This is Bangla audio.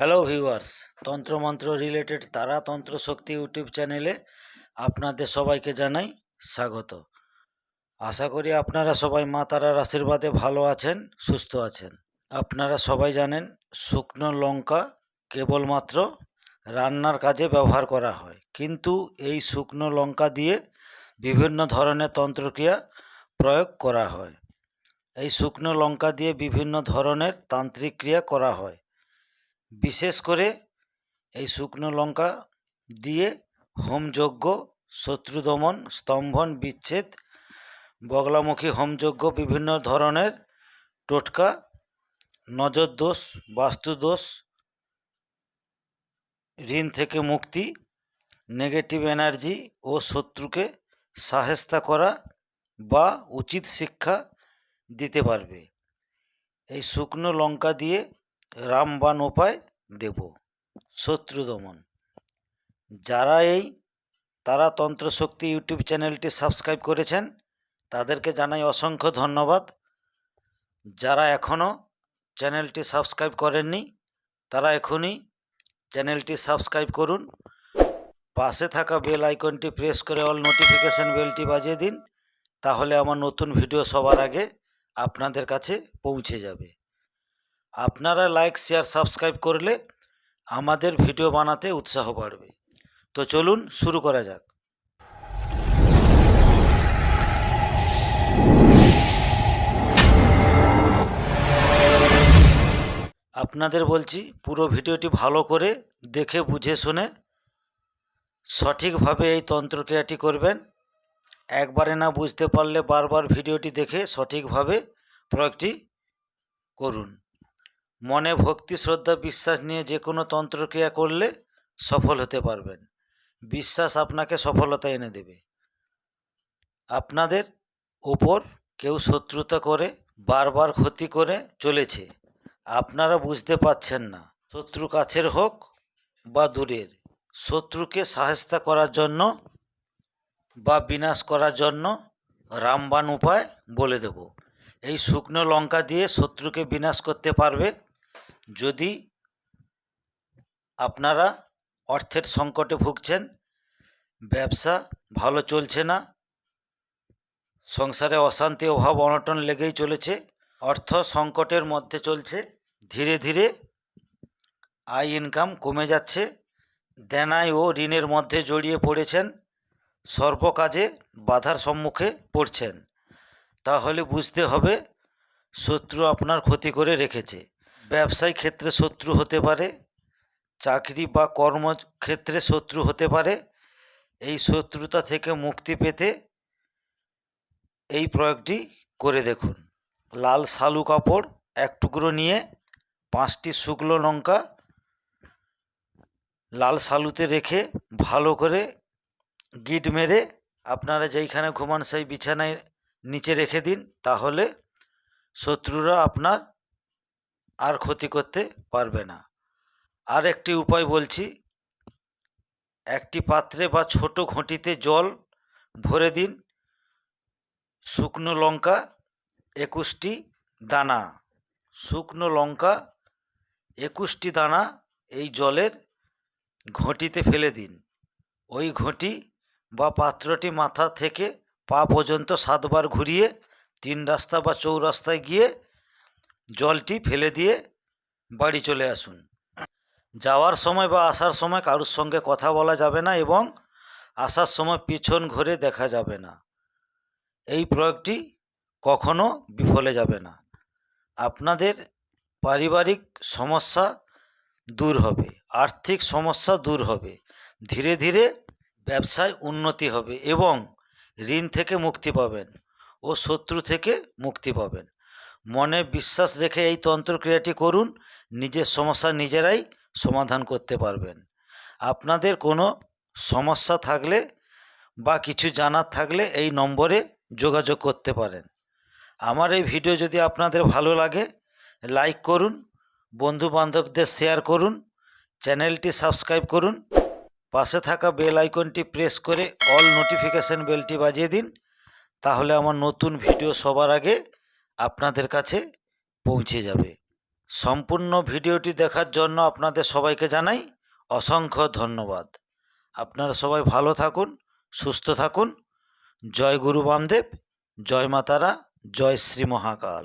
হ্যালো ভিউয়ার্স তন্ত্রমন্ত্র রিলেটেড তারা তন্ত্র শক্তি ইউটিউব চ্যানেলে আপনাদের সবাইকে জানাই স্বাগত। আশা করি আপনারা সবাই মা তারার আশীর্বাদে ভালো আছেন, সুস্থ আছেন। আপনারা সবাই জানেন শুকনো লঙ্কা কেবলমাত্র রান্নার কাজে ব্যবহার করা হয়। কিন্তু এই শুকনো লঙ্কা দিয়ে বিভিন্ন ধরনের তন্ত্রক্রিয়া প্রয়োগ করা হয়। এই শুকনো লঙ্কা দিয়ে বিভিন্ন ধরনের তান্ত্রিক ক্রিয়া করা হয়। বিশেষ করে এই শুকনো লঙ্কা দিয়ে হোমযজ্ঞ শত্রু দমন স্তম্ভন, বিচ্ছেদ, বগলামুখী হোমযজ্ঞ, বিভিন্ন ধরনের টোটকা নজর দোষ বাস্তুদোষ, ঋণ থেকে মুক্তি, নেগেটিভ এনার্জি ও শত্রুকে সাহেস্তা করা বা উচিত শিক্ষা দিতে পারবে। এই শুকনো লঙ্কা দিয়ে রামবাণ উপায় দেব। শত্রু দমন। যারা এই তারা তন্ত্র শক্তি ইউটিউব চ্যানেলটি সাবস্ক্রাইব করেছেন, তাদেরকে জানাই অসংখ্য ধন্যবাদ। যারা এখনও চ্যানেলটি সাবস্ক্রাইব করেননি, তারা এখনই চ্যানেলটি সাবস্ক্রাইব করুন। পাশে থাকা বেল আইকনটি প্রেস করে অল নোটিফিকেশান বেলটি বাজিয়ে দিন, তাহলে আমার নতুন ভিডিও সবার আগে আপনাদের কাছে পৌঁছে যাবে। আপনারা লাইক শেয়ার সাবস্ক্রাইব করলে আমাদের ভিডিও বানাতে উৎসাহ বাড়বে। তো চলুন শুরু করা যাক। আপনাদের বলছি, পুরো ভিডিওটি ভালো করে দেখে, বুঝে, শুনে সঠিকভাবে এই তন্ত্রক্রিয়াটি করবেন। একবারে না বুঝতে পারলে বারবার ভিডিওটি দেখে সঠিকভাবে প্রয়োগটি করুন। মনে ভক্তি, শ্রদ্ধা, বিশ্বাস নিয়ে যে কোনো তন্ত্রক্রিয়া করলে সফল হতে পারবেন। বিশ্বাস আপনাকে সফলতা এনে দেবে। আপনাদের ওপর কেউ শত্রুতা করে, বারবার ক্ষতি করে চলেছে। আপনারা বুঝতে পাচ্ছেন না। শত্রু কাছের হোক বা দূরের, শত্রুকে সাহেস্তা করার জন্য বা বিনাশ করার জন্য রামবাণ উপায় বলে দেব। এই শুকনো লঙ্কা দিয়ে শত্রুকে বিনাশ করতে পারবে যদি আপনারা অর্থের সংকটে ভুগছেন, ব্যবসা ভালো চলছে না, সংসারে অশান্তি, অভাব, অনটন লেগেই চলেছে, অর্থ সংকটের মধ্যে চলছে, ধীরে ধীরে আয় ইনকাম কমে যাচ্ছে দেনায় ও ঋণের মধ্যে জড়িয়ে পড়েছেন সর্বকাজে বাধার সম্মুখে পড়ছেন, তাহলে বুঝতে হবে শত্রু আপনার ক্ষতি করে রেখেছে। ব্যবসায় ক্ষেত্রে শত্রু হতে পারে, চাকরি বা কর্মক্ষেত্রে শত্রু হতে পারে। এই শত্রুতা থেকে মুক্তি পেতে এই প্রয়োগটি করে দেখুন। লাল শালু কাপড়, এক টুকরো নিয়ে পাঁচটি শুকনো লঙ্কা লাল শালুতে রেখে ভালো করে গিট মেরে আপনারা যেইখানে ঘুমান সেই বিছানায় নিচে রেখে দিন, তাহলে শত্রুরা আপনার আর ক্ষতি করতে পারবে না। আর একটি উপায় বলছি, একটি পাত্রে বা ছোট ঘটিতে জল ভরে দিন। শুকনো লঙ্কা একুশটি দানা। শুকনো লঙ্কা একুশটি দানা এই জলের ঘটিতে ফেলে দিন। ওই ঘটি বা পাত্রটি মাথা থেকে পা পর্যন্ত সাতবার ঘুরিয়ে তিন রাস্তা বা চৌরাস্তায় গিয়ে জলটি ফেলে দিয়ে বাড়ি চলে আসুন। যাওয়ার সময় বা আসার সময় কারোর সঙ্গে কথা বলা যাবে না এবং আসার সময় পিছন ঘুরে দেখা যাবে না। এই প্রয়োগটি কখনো বিফলে যাবে না। আপনাদের পারিবারিক সমস্যা দূর হবে, আর্থিক সমস্যা দূর হবে, ধীরে ধীরে ব্যবসায় উন্নতি হবে এবং ঋণ থেকে মুক্তি পাবেন ও শত্রু থেকে মুক্তি পাবেন। মনে বিশ্বাস রেখে এই তন্ত্রক্রিয়াটি করুন, নিজের সমস্যা নিজেরাই সমাধান করতে পারবেন। আপনাদের কোনো সমস্যা থাকলে বা কিছু জানার থাকলে এই নম্বরে যোগাযোগ করতে পারেন। আমার এই ভিডিও যদি আপনাদের ভালো লাগে, লাইক করুন বন্ধু বান্ধবদের শেয়ার করুন, চ্যানেলটি সাবস্ক্রাইব করুন, পাশে থাকা বেল আইকনটি প্রেস করে অল নোটিফিকেশন বেলটি বাজিয়ে দিন, তাহলে আমার নতুন ভিডিও সবার আগে আপনাদের কাছে পৌঁছে যাবে। সম্পূর্ণ ভিডিওটি দেখার জন্য আপনাদের সবাইকে জানাই অসংখ্য ধন্যবাদ। আপনারা সবাই ভালো থাকুন, সুস্থ থাকুন। জয় গুরু বামদেব, জয় মাতারা, জয় শ্রী মহাকাল।